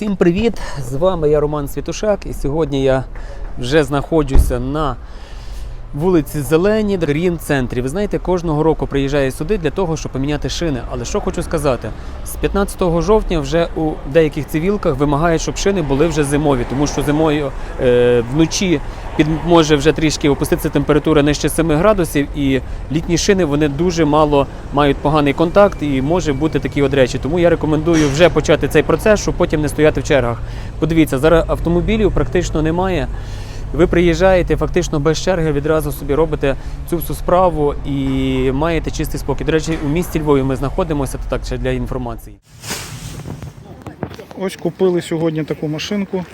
Всім привіт! З вами я Роман Світушак, і сьогодні я вже знаходжуся на вулиці Зелені, Рін центрі. Ви знаєте, кожного року приїжджаю сюди для того, щоб поміняти шини. Але що хочу сказати, з 15 жовтня вже у деяких цивілках вимагають, щоб шини були вже зимові, тому що зимою е, вночі під може вже трішки опуститися температура нижче 7 градусів, і літні шини вони дуже мало мають поганий контакт і може бути такі от речі. Тому я рекомендую вже почати цей процес, щоб потім не стояти в чергах. Подивіться, зараз автомобілів практично немає. Ви приїжджаєте фактично без черги, відразу собі робите цю всю справу і маєте чистий спокій. До речі, у місті Львові ми знаходимося то так ще для інформації. Ось купили сьогодні таку машинку.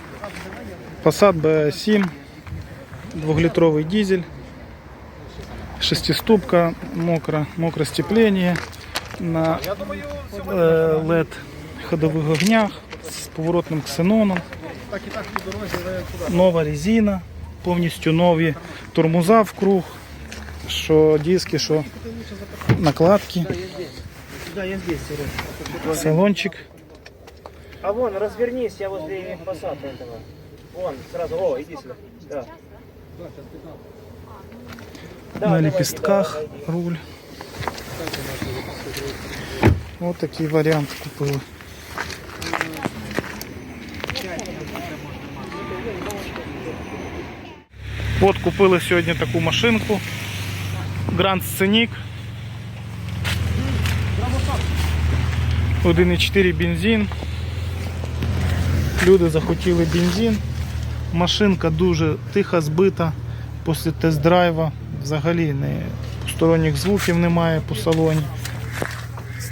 Passat B7, 2-літровий дизель, шестиступка, мокре, мокре степлення на е, LED ходових огнях з поворотним ксеноном. Нова резина, повністю нові тормоза в круг, що диски, що накладки, салончик. А вон, развернись, я возле посадки этого. Вон, сразу, о, иди сюда. Да. Да, на давай, лепестках да, да, руль. Ось такий варіант купили. От купили сьогодні таку машинку. Grand Scenic. 1,4 бензин. Люди захотіли бензин. Машинка дуже тихо збита після тест-драйва. Взагалі не посторонніх звуків немає по салоні.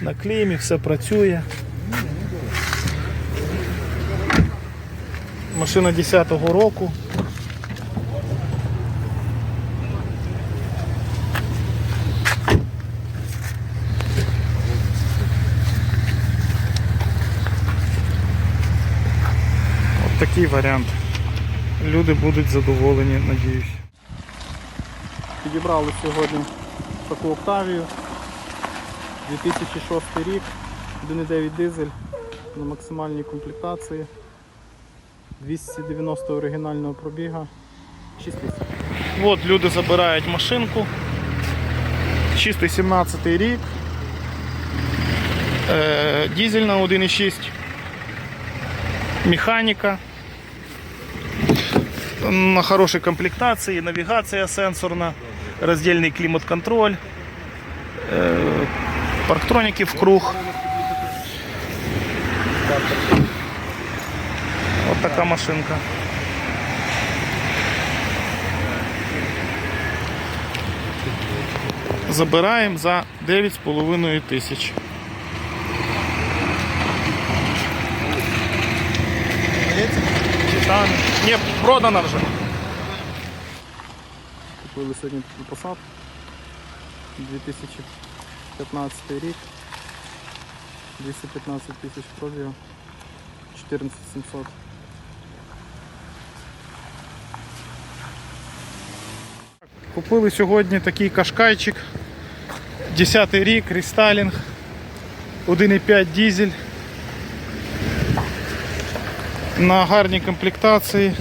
На клеймі все працює. Машина 10-го року. От такий варіант. Люди будуть задоволені, надіюсь. Підібрали сьогодні таку Октавію. 2006 рік, 1,9 дизель на максимальній комплектації. 290 оригінального пробіга. 6. От люди забирають машинку. Чистий 17 рік. Е, дизельна 1,6. Механіка. На хорошій комплектації, навігація сенсорна, роздільний клімат-контроль, е, парктроніки в круг. От така машинка. Забираємо за 9,5 тисяч. Титан. Ні, продана вже. Купили сьогодні посад. 2015 рік. 215 тисяч пробігу. 14700. Купили сьогодні такий кашкайчик. 10 рік, рестайлінг. 1,5 дизель. На гарній комплектації.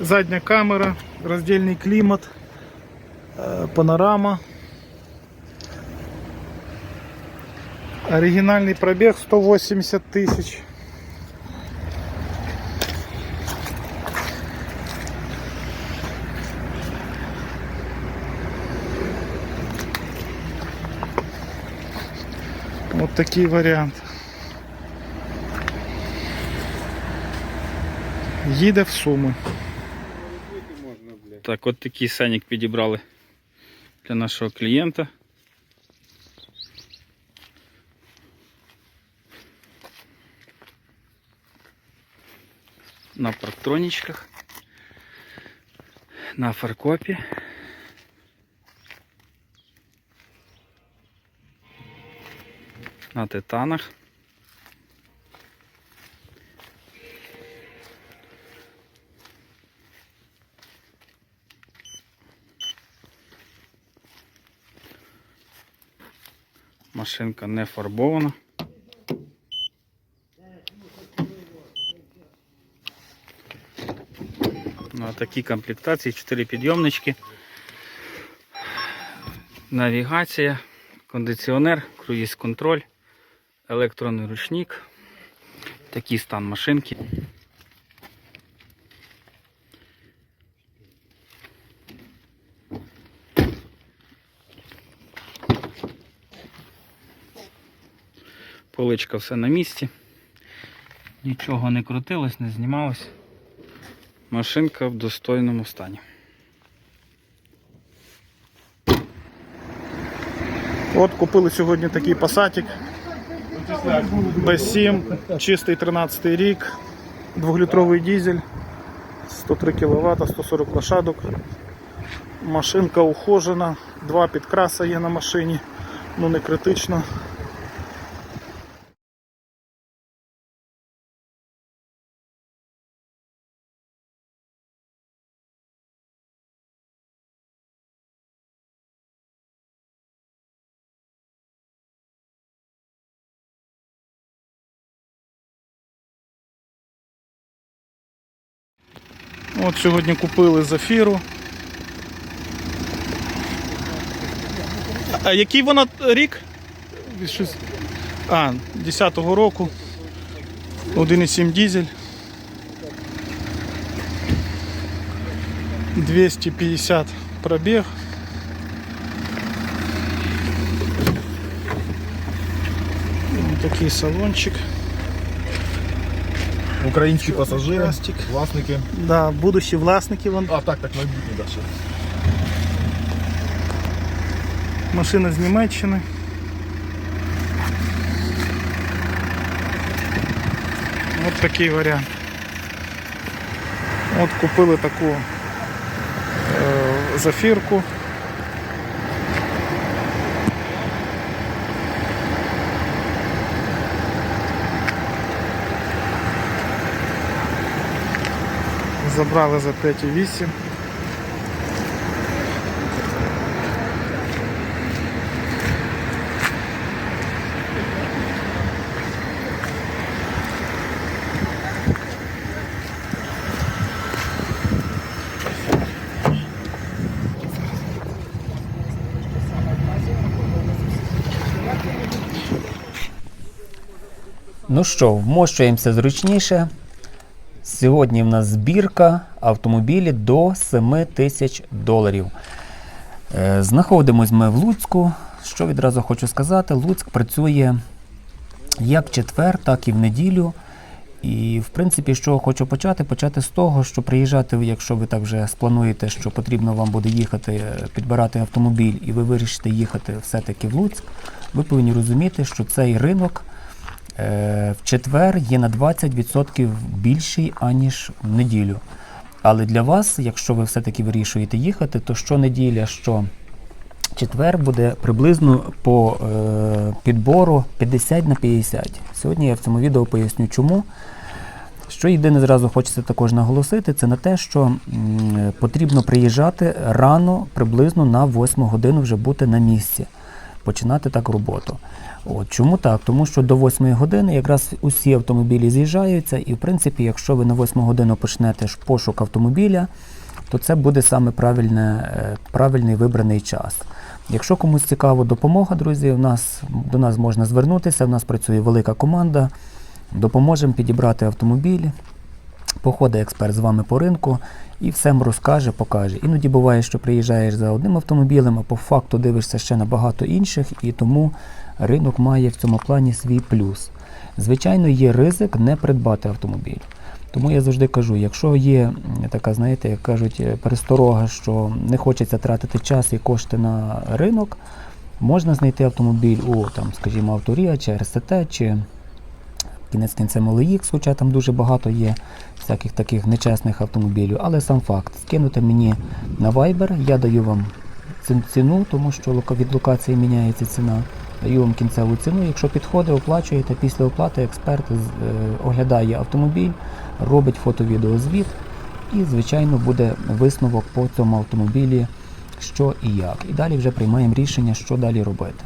Задня камера, роздільний клімат, е, панорама. Оригінальний пробіг 180 тисяч. От такий варіант. Їде в Суми. Так, от такий сенік підібрали для нашого клієнта. На парктронічках, на фаркопі. На титанах. машинка не фарбована. Ну, Такі комплектації, 4 підйомнички, навігація, кондиціонер, круїз контроль, електронний ручник, такий стан машинки. Поличка все на місці. Нічого не крутилось, не знімалось. Машинка в достойному стані. От купили сьогодні такий пасатик. B7, чистий 13 рік, 2-літровий дизель, 103 кВт, 140 лошадок. Машинка ухожена, два підкраса є на машині, ну не критично. От сьогодні купили зафіру. А який вона рік? А, 10-го року. 1,7 дизель. 250 пробіг. Такий салончик. Українські пасажири, Пластик. власники. Да, будущі власники. Вон. А, так, так, майбутнє далі. Машина з Німеччини. От такий варіант. От купили таку е, зафірку. Забрали за 5,8. Ну що, вмощуємося зручніше. Сьогодні в нас збірка автомобілів до 7 тисяч доларів. Е, Знаходимось ми в Луцьку. Що відразу хочу сказати, Луцьк працює як в четвер, так і в неділю. І, в принципі, чого хочу почати? Почати з того, що приїжджати, якщо ви так вже сплануєте, що потрібно вам буде їхати, е, підбирати автомобіль, і ви вирішите їхати все-таки в Луцьк, ви повинні розуміти, що цей ринок в четвер є на 20% більший, аніж в неділю. Але для вас, якщо ви все-таки вирішуєте їхати, то щонеділя, що четвер буде приблизно по е, підбору 50 на 50. Сьогодні я в цьому відео поясню чому. Що єдине зразу хочеться також наголосити, це на те, що м, потрібно приїжджати рано, приблизно на 8 годину вже бути на місці, починати так роботу. От, чому так? Тому що до 8 години якраз усі автомобілі з'їжджаються, і в принципі, якщо ви на 8 годину почнете пошук автомобіля, то це буде саме правильне, е, правильний вибраний час. Якщо комусь цікава допомога, друзі, в нас, до нас можна звернутися, в нас працює велика команда, допоможемо підібрати автомобіль, походить експерт з вами по ринку і все розкаже, покаже. Іноді буває, що приїжджаєш за одним автомобілем, а по факту дивишся ще на багато інших, і тому ринок має в цьому плані свій плюс. Звичайно, є ризик не придбати автомобіль. Тому я завжди кажу, якщо є така, знаєте, як кажуть, е, пересторога, що не хочеться тратити час і кошти на ринок, можна знайти автомобіль у, там, скажімо, Авторія чи РСТ, чи кінець кінцем OLX, хоча там дуже багато є всяких таких нечесних автомобілів. Але сам факт, скинути мені на Viber, я даю вам ціну, тому що від локації міняється ціна. Даю вам кінцеву ціну. Якщо підходить, оплачуєте. Після оплати експерт е, оглядає автомобіль, робить фото-відеозвіт і, звичайно, буде висновок по цьому автомобілі, що і як. І далі вже приймаємо рішення, що далі робити.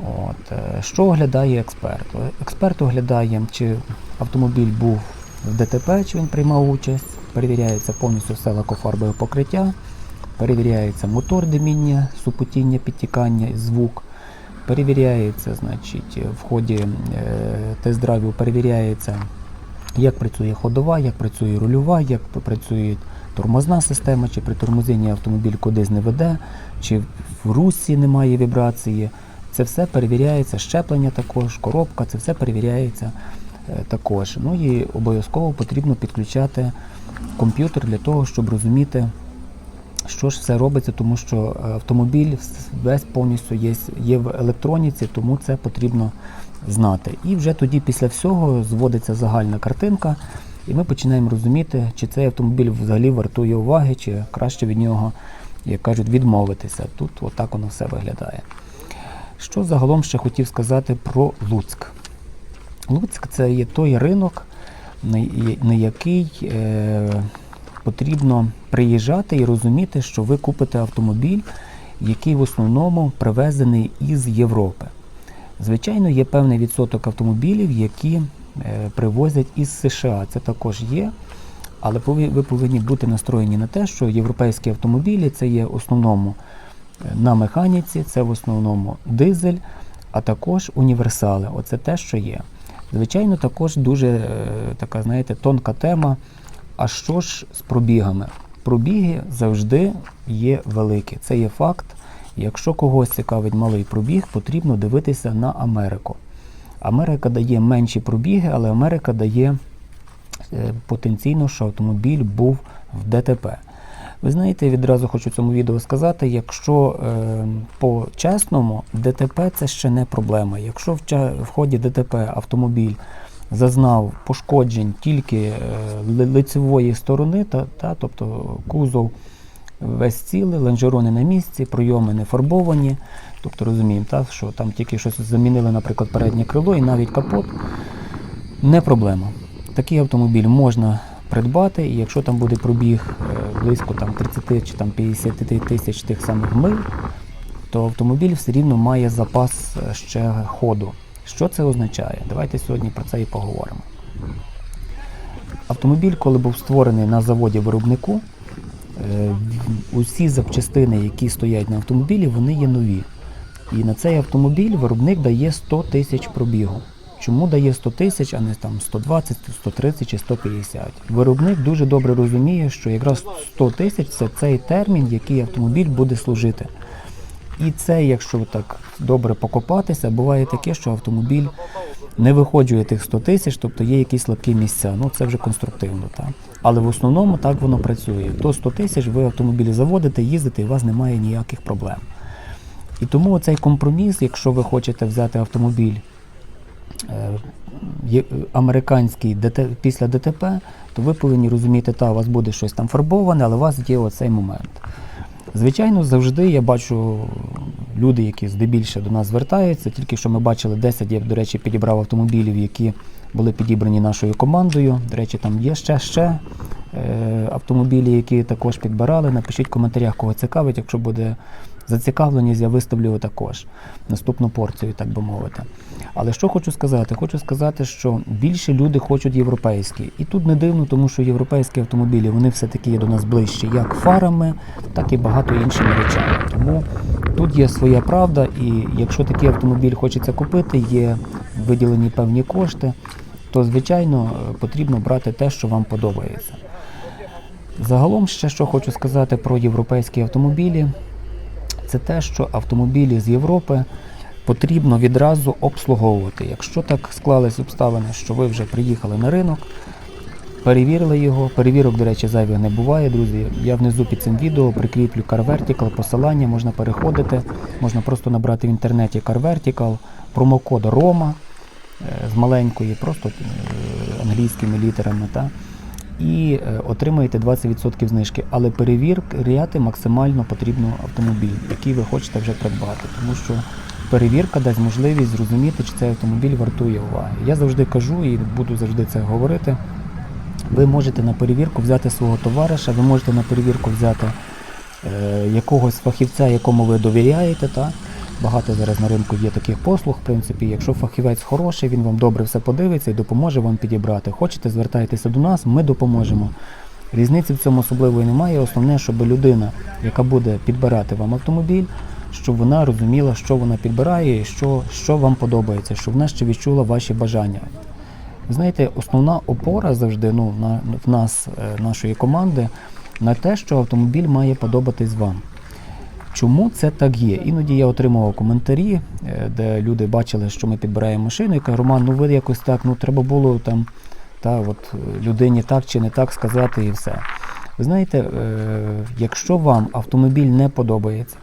От, е, що оглядає експерт? Експерт оглядає, чи автомобіль був в ДТП, чи він приймав участь, перевіряється повністю все лакофарбове покриття, перевіряється мотор диміння, супутіння, підтікання, звук. Перевіряється, значить, в ході е, тест-драйву перевіряється, як працює ходова, як працює рульова, як працює тормозна система, чи при тормозінні автомобіль кудись не веде, чи в русі немає вібрації. Це все перевіряється, щеплення також, коробка, це все перевіряється також. Ну і обов'язково потрібно підключати комп'ютер для того, щоб розуміти, що ж все робиться, тому що е, автомобіль весь повністю є, є в електроніці, тому це потрібно знати. І вже тоді після всього зводиться загальна картинка, і ми починаємо розуміти, чи цей автомобіль взагалі вартує уваги, чи краще від нього, як кажуть, відмовитися. Тут отак воно все виглядає. Що загалом ще хотів сказати про Луцьк? Луцьк це є той ринок, на який е, потрібно приїжджати і розуміти, що ви купите автомобіль, який в основному привезений із Європи. Звичайно, є певний відсоток автомобілів, які е, привозять із США. Це також є. Але ви повинні бути настроєні на те, що європейські автомобілі це є в основному е, на механіці, це в основному дизель, а також універсали. Оце те, що є. Звичайно, також дуже е, така, знаєте, тонка тема. А що ж з пробігами? Пробіги завжди є великі. Це є факт. Якщо когось цікавить малий пробіг, потрібно дивитися на Америку. Америка дає менші пробіги, але Америка дає е, потенційно, що автомобіль був в ДТП. Ви знаєте, відразу хочу цьому відео сказати, якщо е, по-чесному, ДТП це ще не проблема. Якщо в, в ході ДТП автомобіль зазнав пошкоджень тільки е, лицевої сторони, та, та, тобто кузов весь цілий, лонжерони на місці, пройоми не фарбовані. Тобто розуміємо, так, що там тільки щось замінили, наприклад, переднє крило і навіть капот. Не проблема. Такий автомобіль можна придбати, і якщо там буде пробіг е, близько там, 30 чи там, 50 тисяч тих самих миль, то автомобіль все рівно має запас е, ще ходу. Що це означає? Давайте сьогодні про це і поговоримо. Автомобіль, коли був створений на заводі виробнику, е, усі запчастини, які стоять на автомобілі, вони є нові. І на цей автомобіль виробник дає 100 тисяч пробігу. Чому дає 100 тисяч, а не там 120, 130 чи 150? Виробник дуже добре розуміє, що якраз 100 тисяч це цей термін, який автомобіль буде служити. І це, якщо так добре покопатися, буває таке, що автомобіль не виходжує тих 100 тисяч, тобто є якісь слабкі місця. Ну це вже конструктивно. Так? Але в основному так воно працює. До 100 тисяч ви автомобілі заводите, їздите, і у вас немає ніяких проблем. І тому цей компроміс, якщо ви хочете взяти автомобіль американський ДТ, після ДТП, то ви повинні розуміти, та у вас буде щось там фарбоване, але у вас є оцей момент. Звичайно, завжди я бачу люди, які здебільше до нас звертаються. Тільки що ми бачили 10, я, до речі, підібрав автомобілів, які були підібрані нашою командою. До речі, там є ще ще е, автомобілі, які також підбирали. Напишіть в коментарях, кого цікавить. Якщо буде зацікавленість, я виставлю також наступну порцію, так би мовити. Але що хочу сказати? Хочу сказати, що більше люди хочуть європейські. І тут не дивно, тому що європейські автомобілі вони все-таки є до нас ближче, як фарами, так і багато іншими речами. Тому тут є своя правда, і якщо такий автомобіль хочеться купити, є виділені певні кошти, то звичайно потрібно брати те, що вам подобається. Загалом ще що хочу сказати про європейські автомобілі, це те, що автомобілі з Європи потрібно відразу обслуговувати. Якщо так склались обставини, що ви вже приїхали на ринок, перевірили його. Перевірок, до речі, зайвих не буває, друзі. Я внизу під цим відео прикріплю Car Vertical, посилання, можна переходити, можна просто набрати в інтернеті Car Vertical, промокод ROMA е, з маленької, просто е, англійськими літерами. Та? І е, отримаєте 20% знижки. Але перевіряти максимально потрібно автомобіль, який ви хочете вже придбати, тому що перевірка дасть можливість зрозуміти, чи цей автомобіль вартує уваги. Я завжди кажу і буду завжди це говорити. Ви можете на перевірку взяти свого товариша, ви можете на перевірку взяти е, якогось фахівця, якому ви довіряєте. Та? Багато зараз на ринку є таких послуг. В принципі, якщо фахівець хороший, він вам добре все подивиться і допоможе вам підібрати. Хочете, звертайтеся до нас, ми допоможемо Різниці в цьому особливої немає. Основне, щоб людина, яка буде підбирати вам автомобіль, щоб вона розуміла, що вона підбирає і що, що вам подобається, щоб вона ще відчула ваші бажання. Знаєте, основна опора завжди ну, на, в нас, е, нашої команди, на те, що автомобіль має подобатись вам. Чому це так є? Іноді я отримував коментарі, е, де люди бачили, що ми підбираємо машину, і кажуть, Роман, ну ви якось так, ну треба було там та от е, людині так чи не так сказати і все. Ви знаєте, е, якщо вам автомобіль не подобається,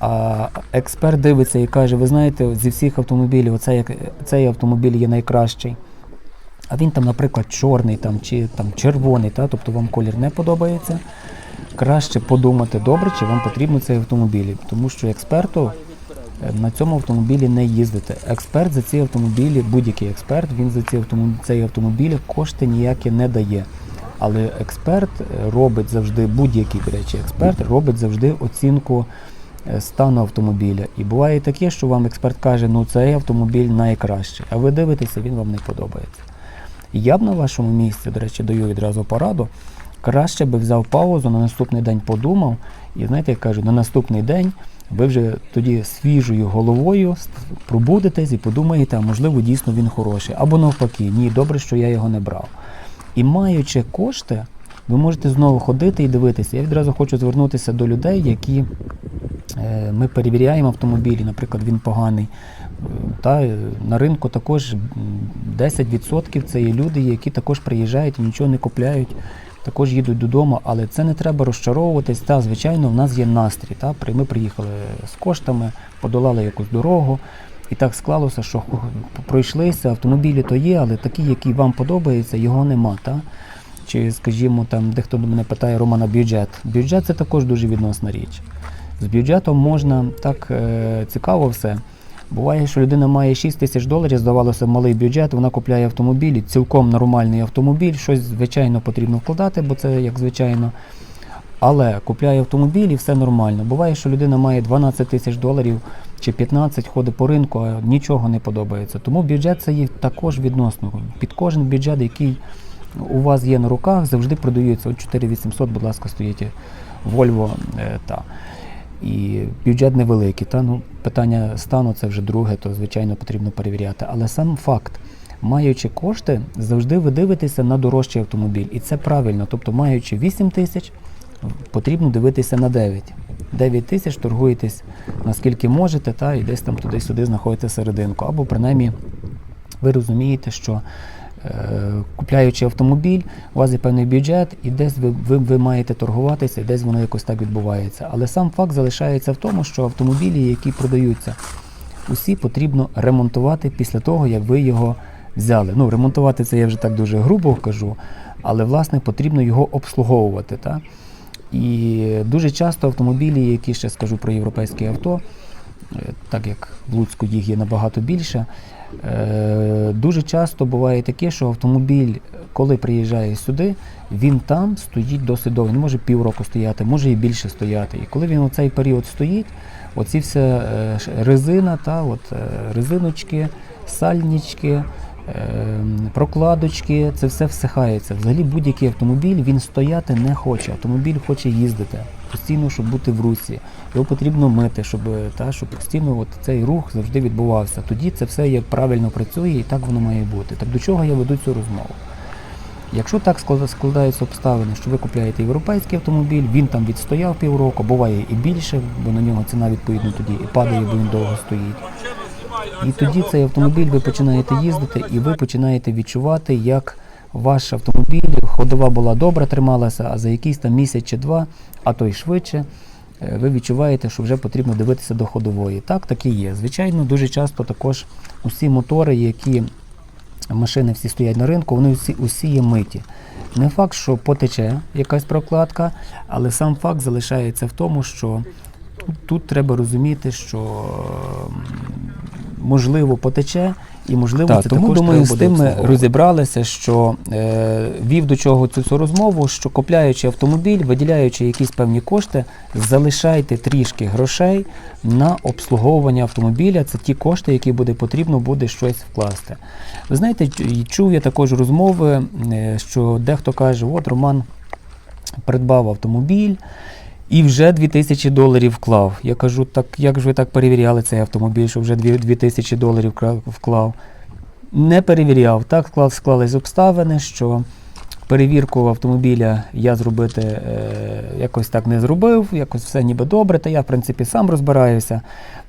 а експерт дивиться і каже, ви знаєте, зі всіх автомобілів оцей, цей автомобіль є найкращий. А він там, наприклад, чорний там, чи там, червоний, та, тобто вам колір не подобається. Краще подумати добре, чи вам потрібен цей автомобіль. Тому що експерту е, на цьому автомобілі не їздити. Експерт за ці автомобілі, будь-який експерт, він за ці автомобілі, цей автомобіль кошти ніякі не дає. Але експерт е, робить завжди, будь-який, речі, експерт робить завжди оцінку е, стану автомобіля. І буває таке, що вам експерт каже, ну цей автомобіль найкращий, а ви дивитеся, він вам не подобається. Я б на вашому місці, до речі, даю відразу пораду. Краще би взяв паузу, на наступний день подумав, і знаєте, як кажуть, на наступний день ви вже тоді свіжою головою пробудетесь і подумаєте, а можливо дійсно він хороший. Або навпаки, ні, добре, що я його не брав. І маючи кошти, ви можете знову ходити і дивитися. Я відразу хочу звернутися до людей, які е, ми перевіряємо автомобілі, наприклад, він поганий. Та е, на ринку також 10% це є люди, які також приїжджають і нічого не купляють, також їдуть додому, але це не треба розчаровуватись. Та, звичайно, в нас є настрій. Та? Ми приїхали з коштами, подолали якусь дорогу. І так склалося, що пройшлися, автомобілі то є, але такі, які вам подобаються, його нема. Та? Чи, скажімо, там дехто до мене питає Романа бюджет. Бюджет це також дуже відносна річ. З бюджетом можна так е, цікаво все. Буває, що людина має 6 тисяч доларів, здавалося, малий бюджет, вона купляє автомобіль, цілком нормальний автомобіль, щось звичайно потрібно вкладати, бо це як звичайно. Але купляє автомобіль і все нормально. Буває, що людина має 12 тисяч доларів чи 15, ходить по ринку, а нічого не подобається. Тому бюджет це є також відносно. Під кожен бюджет, який у вас є на руках, завжди продаються. От 4800, будь ласка, стоїть Volvo. е, та. І бюджет невеликий. Та? Ну, питання стану це вже друге, то звичайно потрібно перевіряти. Але сам факт, маючи кошти, завжди ви дивитеся на дорожчий автомобіль. І це правильно. Тобто, маючи 8 тисяч, потрібно дивитися на 9. 9 тисяч торгуєтесь наскільки можете, та, і десь там туди-сюди знаходите серединку. Або принаймні ви розумієте, що купляючи автомобіль, у вас є певний бюджет, і десь ви, ви, ви маєте торгуватися, і десь воно якось так відбувається. Але сам факт залишається в тому, що автомобілі, які продаються, усі потрібно ремонтувати після того, як ви його взяли. Ну, ремонтувати це я вже так дуже грубо кажу, але власне потрібно його обслуговувати. Та? І дуже часто автомобілі, які ще скажу про європейське авто, е, так як в Луцьку їх є набагато більше, е, дуже часто буває таке, що автомобіль, коли приїжджає сюди, він там стоїть досить довго. Він може півроку стояти, може і більше стояти. І коли він у цей період стоїть, оці вся е, резина, та, от, е, резиночки, сальнички, прокладочки, це все всихається. Взагалі будь-який автомобіль він стояти не хоче. Автомобіль хоче їздити постійно, щоб бути в русі. Його потрібно мити, щоб, та, щоб постійно от цей рух завжди відбувався. Тоді це все як правильно працює і так воно має бути. Так до чого я веду цю розмову? Якщо так складаються обставини, що ви купляєте європейський автомобіль, він там відстояв півроку, буває і більше, бо на нього ціна відповідно тоді і падає, бо він довго стоїть. І тоді цей автомобіль ви починаєте їздити, і ви починаєте відчувати, як ваш автомобіль, ходова була добре, трималася, а за якийсь там місяць чи два, а то й швидше, е, ви відчуваєте, що вже потрібно дивитися до ходової. Так, так і є. Звичайно, дуже часто також усі мотори, які машини всі стоять на ринку, вони усі, усі є миті. Не факт, що потече якась прокладка, але сам факт залишається в тому, що тут, тут треба розуміти, що можливо потече, і можливо Так, це тому також думаю, треба з тим ми розібралися, що е, вів до чого цю всю розмову, що купляючи автомобіль, виділяючи якісь певні кошти, залишайте трішки грошей на обслуговування автомобіля. Це ті кошти, які буде потрібно буде щось вкласти. Ви знаєте, чув я також розмови, е, що дехто каже, от Роман. придбав автомобіль і вже 2000 доларів вклав. Я кажу, так як ж ви так перевіряли цей автомобіль, що вже 2000 доларів вклав? Не перевіряв. Так склал- склались обставини, що перевірку автомобіля я зробити е, якось так не зробив, якось все ніби добре, та я, в принципі, сам розбираюся.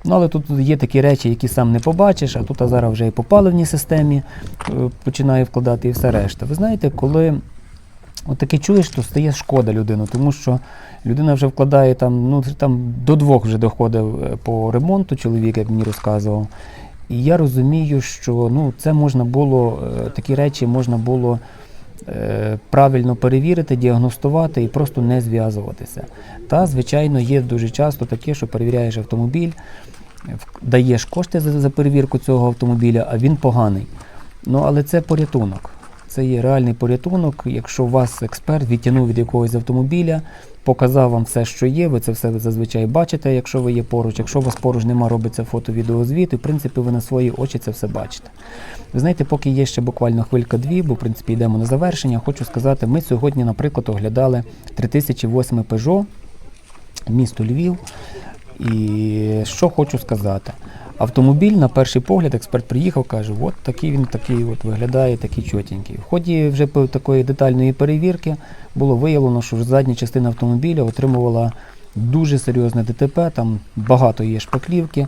Ну, але тут є такі речі, які сам не побачиш, а тут а зараз вже і по паливній системі е, починаю вкладати і все решта. Ви знаєте, коли от таке чуєш, то стає шкода людину, тому що людина вже вкладає там, ну, там до двох вже доходив е, по ремонту чоловік, як мені розказував. І я розумію, що ну, це можна було, е, такі речі можна було е, правильно перевірити, діагностувати і просто не зв'язуватися. Та, звичайно, є дуже часто таке, що перевіряєш автомобіль, даєш кошти за, за перевірку цього автомобіля, а він поганий. Ну, але це порятунок. Це є реальний порятунок. Якщо вас експерт відтягнув від якогось автомобіля, показав вам все, що є, ви це все зазвичай бачите, якщо ви є поруч. Якщо у вас поруч нема, робиться фото-відеозвіт, і в принципі ви на свої очі це все бачите. Ви знаєте, поки є ще буквально хвилька-дві, бо в принципі йдемо на завершення, хочу сказати, ми сьогодні, наприклад, оглядали 3008 Peugeot, місто Львів. І що хочу сказати. Автомобіль на перший погляд, експерт приїхав, каже, от такий він такий от виглядає, такий чотенький. В ході вже такої детальної перевірки було виявлено, що задня частина автомобіля отримувала дуже серйозне ДТП, там багато є шпаклівки.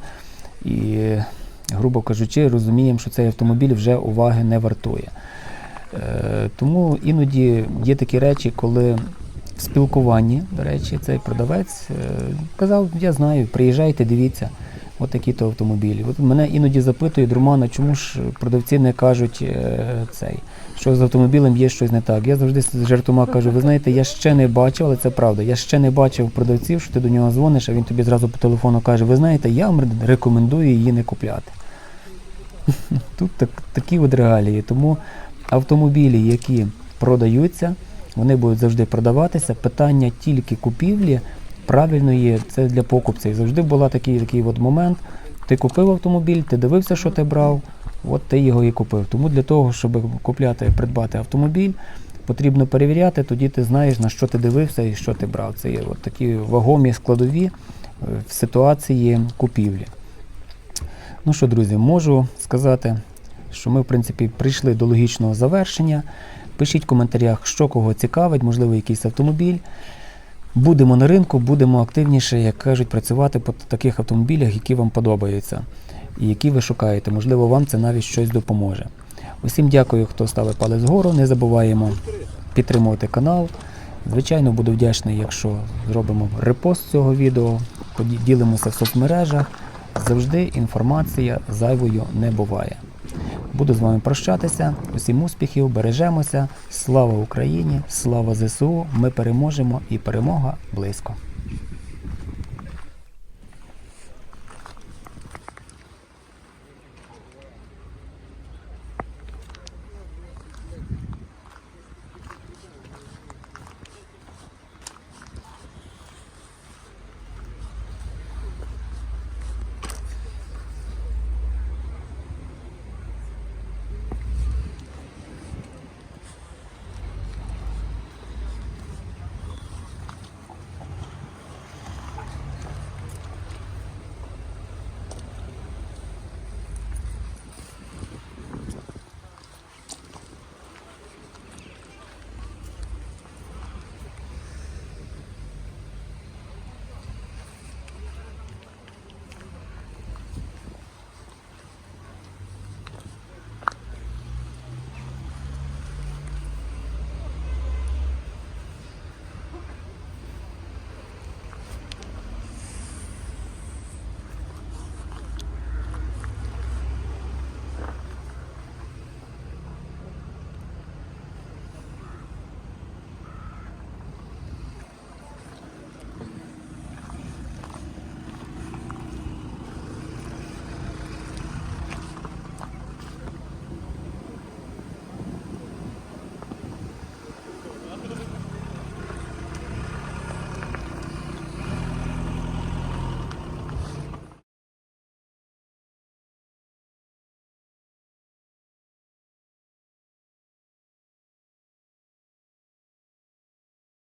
І, грубо кажучи, розуміємо, що цей автомобіль вже уваги не вартує. Е, тому іноді є такі речі, коли в спілкуванні, до речі, цей продавець е, казав, я знаю, приїжджайте, дивіться, от такі то автомобілі. От мене іноді запитують, Романа, чому ж продавці не кажуть е, цей, що з автомобілем є щось не так. Я завжди з жартома кажу, ви знаєте, я ще не бачив, але це правда. Я ще не бачив продавців, що ти до нього дзвониш, а він тобі зразу по телефону каже, ви знаєте, я вам рекомендую її не купляти. Тут так, такі от реалії. Тому автомобілі, які продаються, вони будуть завжди продаватися. Питання тільки купівлі правильної, це для покупця. І завжди була такий, такий от момент. Ти купив автомобіль, ти дивився, що ти брав, от ти його і купив. Тому для того, щоб купляти, придбати автомобіль, потрібно перевіряти, тоді ти знаєш, на що ти дивився і що ти брав. Це є от такі вагомі складові е, в ситуації купівлі. Ну що, друзі, можу сказати, що ми, в принципі, прийшли до логічного завершення. Пишіть в коментарях, що кого цікавить, можливо, якийсь автомобіль. Будемо на ринку, будемо активніше, як кажуть, працювати по таких автомобілях, які вам подобаються і які ви шукаєте. Можливо, вам це навіть щось допоможе. Усім дякую, хто ставив палець вгору. Не забуваємо підтримувати канал. Звичайно, буду вдячний, якщо зробимо репост цього відео, поділимося в соцмережах. Завжди інформація зайвою не буває. Буду з вами прощатися. Усім успіхів, бережемося. Слава Україні! Слава ЗСУ! Ми переможемо і перемога близько.